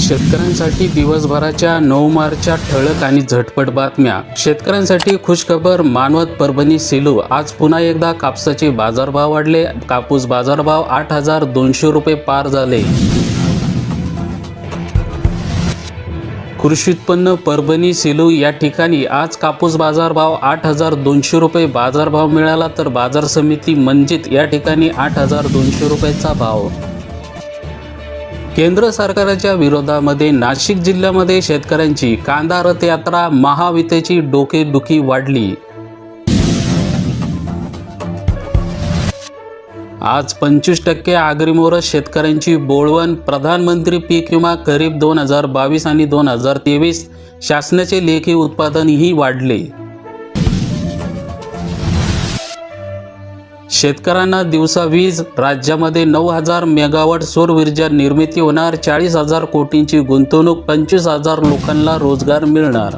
शेतकऱ्यांसाठी दिवसभराच्या नऊ मार्चच्या ठळक आणि झटपट बातम्या. शेतकऱ्यांसाठी खुशखबर मानवत परभणी सिलू. आज पुन्हा एकदा कापसाचे बाजारभाव वाढले. कापूस बाजारभाव आठ हजार दोनशे रुपये पार झाले. कृषी उत्पन्न परभणी सिलू या ठिकाणी आज कापूस बाजारभाव आठ हजार दोनशे रुपये बाजारभाव मिळाला तर बाजार समिती मंजित या ठिकाणी आठ हजार दोनशे रुपयाचा भाव. केंद्र सरकारच्या विरोधामध्ये नाशिक जिल्ह्यामध्ये शेतकऱ्यांची कांदा रथयात्रा महावितेची डोकेदुखी वाढली. आज पंचवीस टक्के आगरीमोरस शेतकऱ्यांची बोळवण प्रधानमंत्री पीक विमा खरीप दोन हजार बावीस आणि दोन हजार तेवीस शासनाचे लेखी उत्पादनही वाढले. शेतकऱ्यांना दिवसा वीज राज्यामध्ये नऊ हजार मेगावॉट सौर ऊर्जा निर्मिती होणार चाळीस हजार कोटींची गुंतवणूक पंचवीस हजार लोकांना रोजगार मिळणार.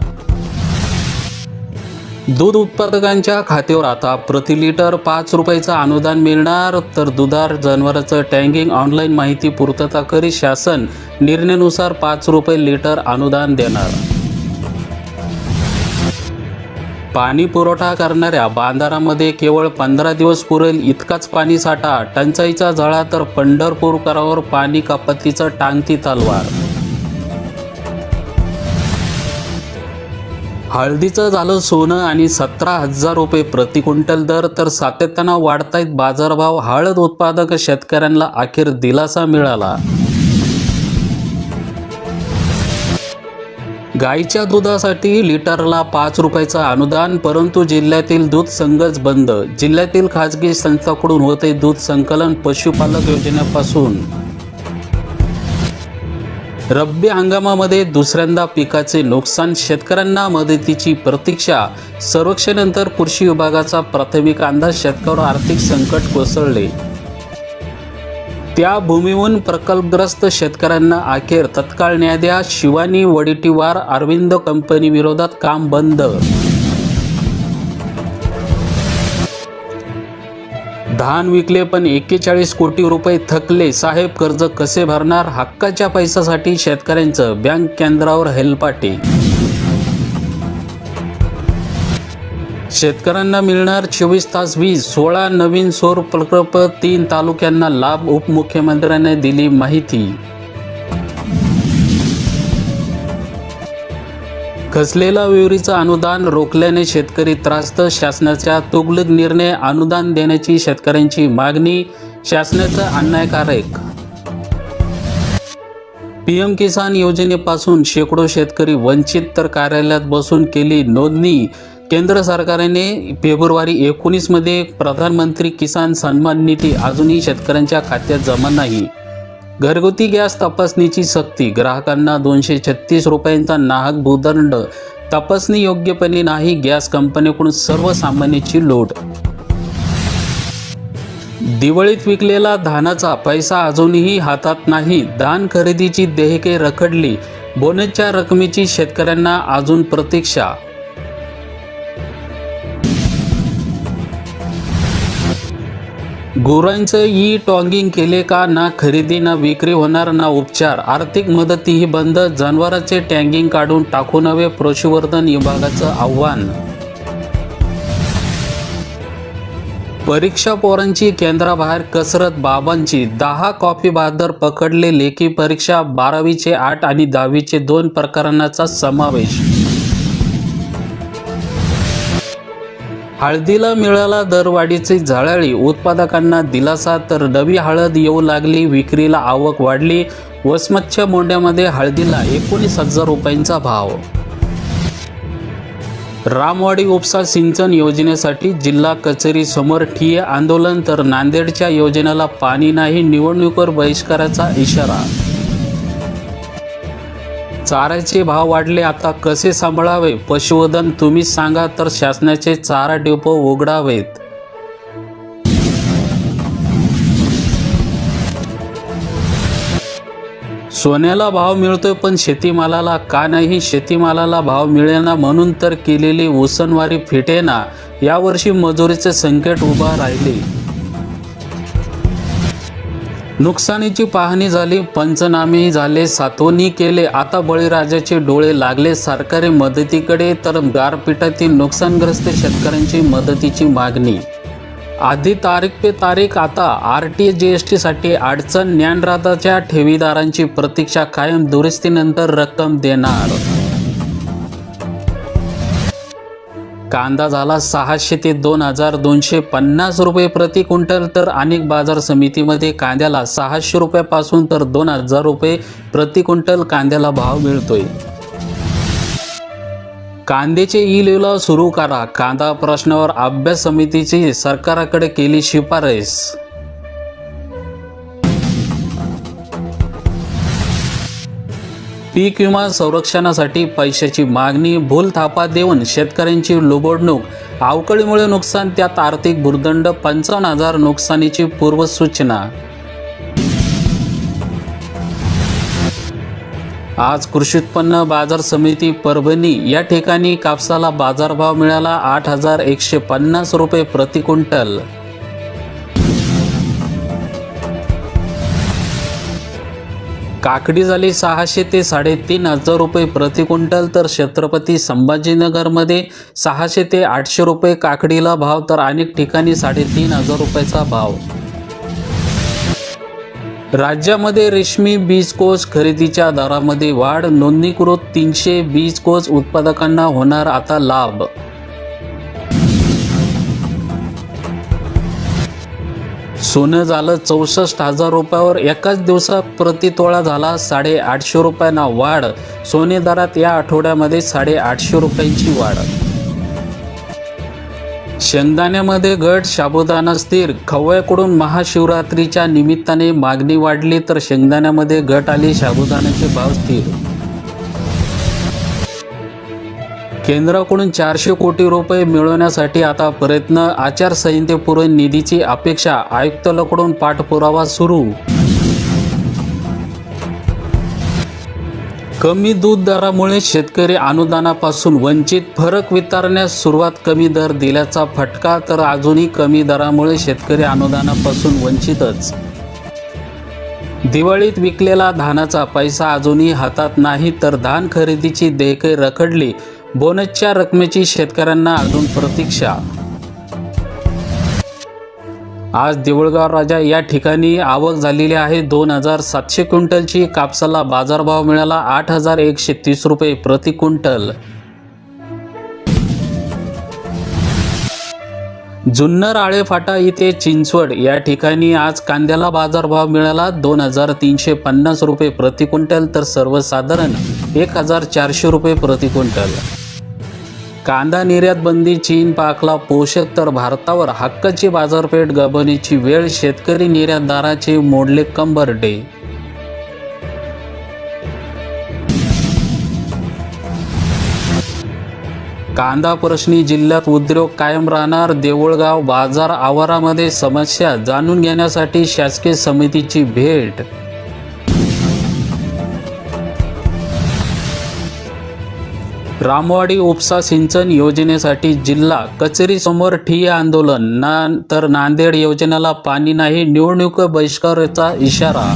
दूध उत्पादकांच्या खात्यावर आता प्रति लिटर पाच रुपयाचं अनुदान मिळणार तर दुधार जनावरांचं टँगिंग ऑनलाईन माहिती पूर्तता करीत शासन निर्णयानुसार पाच रुपये लिटर अनुदान देणार. पाणी पुरवठा करणाऱ्या बांधारामध्ये केवळ पंधरा दिवस पुरेल इतकाच पाणी साठा. टंचाईचा झळा तर पंढरपूरकरावर पाणी कपातीचं टांगती तलवार. हळदीचं झालं सोनं आणि सतरा हजार रुपये प्रति क्विंटल दर तर सातत्यानं वाढतायत बाजारभाव. हळद उत्पादक शेतकऱ्यांना अखेर दिलासा मिळाला. गाईच्या दुधासाठी लिटरला पाच रुपयाचं अनुदान परंतु जिल्ह्यातील दूध संघच बंद. जिल्ह्यातील खाजगी संस्थांकडून होते दूध संकलन पशुपालक योजनेपासून. रब्बी हंगामामध्ये दुसऱ्यांदा पिकाचे नुकसान शेतकऱ्यांना मदतीची प्रतीक्षा. सर्वेक्षणानंतर कृषी विभागाचा प्राथमिक अंदाज शेतकऱ्यावर आर्थिक संकट कोसळले. त्या भूमीहून प्रकल्पग्रस्त शेतकऱ्यांना अखेर तत्काळ न्याय द्या. शिवानी वडिटीवार अरविंद कंपनी विरोधात काम बंद. धान विकले पण एक्केचाळीस कोटी रुपये थकले. साहेब कर्ज कसे भरणार? हक्काच्या पैशासाठी शेतकऱ्यांचं बँक केंद्रावर हेलपाटे शेतकऱ्यांना मिळणार चोवीस तास वीज सोळा नवीन सौर प्रकल्प तीन तालुक्यांना लाभ उपमुख्यमंत्र्यांनी दिली माहिती. खचलेला विहिरीचं अनुदान रोखल्याने शेतकरी त्रास्त शासनाच्या तुगलक निर्णय अनुदान देण्याची शेतकऱ्यांची मागणी शासनाचं अन्यायकारक. पीएम किसान योजनेपासून शेकडो शेतकरी वंचित तर कार्यालयात बसून केली नोंदणी. केंद्र सरकारने फेब्रुवारी एकोणीसमध्ये प्रधानमंत्री किसान सन्मान निधी अजूनही शेतकऱ्यांच्या खात्यात जमा नाही. घरगुती गॅस तपासणीची सक्ती ग्राहकांना दोनशे छत्तीस रुपयांचा नाहक भूदंड तपासणी योग्यपणे नाही गॅस कंपनीकडून सर्वसामान्याची लोट. दिवाळीत विकलेला धानाचा पैसा अजूनही हातात नाही. धान खरेदीची देयके रखडली. बोनसच्या रकमेची शेतकऱ्यांना अजून प्रतीक्षा गुरांचं ई टॉंगिंग केले का? ना खरेदी ना विक्री होणार ना उपचार. आर्थिक मदतीही बंद. जनावरांचे टँगिंग काढून टाकू नवे पशुवर्धन विभागाचं आव्हान. परीक्षा पोरांची केंद्राबाहेर कसरत बाबांची. दहा कॉपी बहादर पकडले लेखी परीक्षा बारावीचे आठ आणि दहावीचे दोन प्रकरणाचा समावेश. हळदीला मिळाला दरवाढीची झळाळी उत्पादकांना दिलासा तर नवी हळद येऊ लागली विक्रीला आवक वाढली. वसमतच्या मोंड्यामध्ये हळदीला एकोणीस हजार रुपयांचा भाव. रामवाडी उपसा सिंचन योजनेसाठी जिल्हा कचेरी समोर ठिय्या आंदोलन तर नांदेडच्या योजनेला पाणी नाही निवडणुकीवर बहिष्काराचा इशारा. चाऱ्याचे भाव वाढले आता कसे सांभाळावे? पशुवधन तुम्हीच सांगा तर शासनाचे चारा डेपो उघडावेत. सोन्याला भाव मिळतोय पण शेतीमालाला का नाही? शेतीमालाला भाव मिळेना म्हणून तर केलेली उसनवारी फिटेना. यावर्षी मजुरीचे संकट उभा राहिले. नुकसानीची पाहणी झाली पंचनामे झाले सातवणी केले. आता बळीराजाचे डोळे लागले. सरकारी मदतीकडे तर गारपीठातील नुकसानग्रस्त शेतकऱ्यांची मदतीची मागणी. आधी तारीख पे तारीख आता आर टी जी एस टीसाठी अडचण. ज्ञानराधाच्या ठेवीदारांची प्रतीक्षा कायम दुरुस्तीनंतर रक्कम देणार. कांदा झाला सहाशे ते दोन हजार दोनशे पन्नास रुपये प्रति क्विंटल तर अनेक बाजार समितीमध्ये कांद्याला सहाशे रुपयापासून तर दोन हजार रुपये प्रति क्विंटल कांद्याला भाव मिळतोय. कांद्याचे ई लिलाव सुरू करा. कांदा प्रश्नावर अभ्यास समितीची सरकारकडे केली शिफारस. पीक विमा संरक्षणासाठी पैशाची मागणी भूल थापा देऊन शेतकऱ्यांची लुबडणूक अवकळीमुळे नुकसान त्यात आर्थिक भूर्दंड पंचावन्न हजार नुकसानीची पूर्वसूचना. आज कृषी उत्पन्न बाजार समिती परभणी या ठिकाणी कापसाला बाजारभाव मिळाला आठ हजार एकशे पन्नास रुपये प्रति क्विंटल. काकडी झाली सहाशे ते साडेतीन हजार रुपये प्रति क्विंटल तर छत्रपती संभाजीनगरमध्ये सहाशे ते आठशे रुपये काकडीला भाव तर अनेक ठिकाणी साडेतीन हजार रुपयाचा भाव. राज्यामध्ये रेशमी बीज कोच खरेदीच्या दरामध्ये वाढ नोंदणीकृत तीनशे बीज कोच उत्पादकांना होणार आता लाभ. सोनं झालं चौसष्ट हजार रुपयावर एकाच दिवसात प्रतितोळा झाला साडेआठशे रुपयांना वाढ. सोने दरात या आठवड्यामध्ये साडेआठशे रुपयांची वाढ. शेंगदाण्यामध्ये घट साबुदाणा स्थिर. खवय्याकडून महाशिवरात्रीच्या निमित्ताने मागणी वाढली तर शेंगदाण्यामध्ये घट आली साबुदाण्याचे भाव स्थिर. केंद्राकडून चारशे कोटी रुपये मिळवण्यासाठी आता प्रयत्न. आचारसंहितेपूर्व निधीची अपेक्षा आयुक्तालयाकडून पाठपुरावा सुरू. कमी दूध दरामुळे शेतकरी अनुदानापासून वंचित फरक वितरण्यास सुरुवात कमी दर दिल्याचा फटका तर अजूनही कमी दरामुळे शेतकरी अनुदानापासून वंचितच. दिवाळीत विकलेला धानाचा पैसा अजूनही हातात नाही तर धान खरेदीची देयके रखडली. बोनसच्या रकमेची शेतकऱ्यांना अजून प्रतीक्षा. आज देऊळगाव राजा या ठिकाणी आवक झालेली आहे. दोन हजार सातशे क्विंटलची कापसाला बाजारभाव मिळाला. आठ हजार एकशे तीस रुपये प्रति क्विंटल. जुन्नर आळेफाटा इथे चिंचवड या ठिकाणी आज कांद्याला बाजारभाव मिळाला. दोन हजार तीनशे पन्नास रुपये प्रति क्विंटल तर सर्वसाधारण एक हजार चारशे रुपये प्रति क्विंटल. कांदा निर्यात बंदी चीन पाकला पोषक तर भारतावर हक्काची बाजारपेठ गबनीची वेळ शेतकरी निर्यातदाराचे मोडले कंबरडे कांदा प्रश्नी जिल्ह्यात उद्योग कायम राहणार देऊळगाव बाजार आवारामध्ये समस्या जाणून घेण्यासाठी शासकीय समितीची भेट रामवाडी उपसा सिंचन योजनेसाठी जिल्हा कचेरीसमोर ठिय्या आंदोलन. ना तर नांदेड योजनेला पाणी नाही निवडणूक बहिष्काराचा इशारा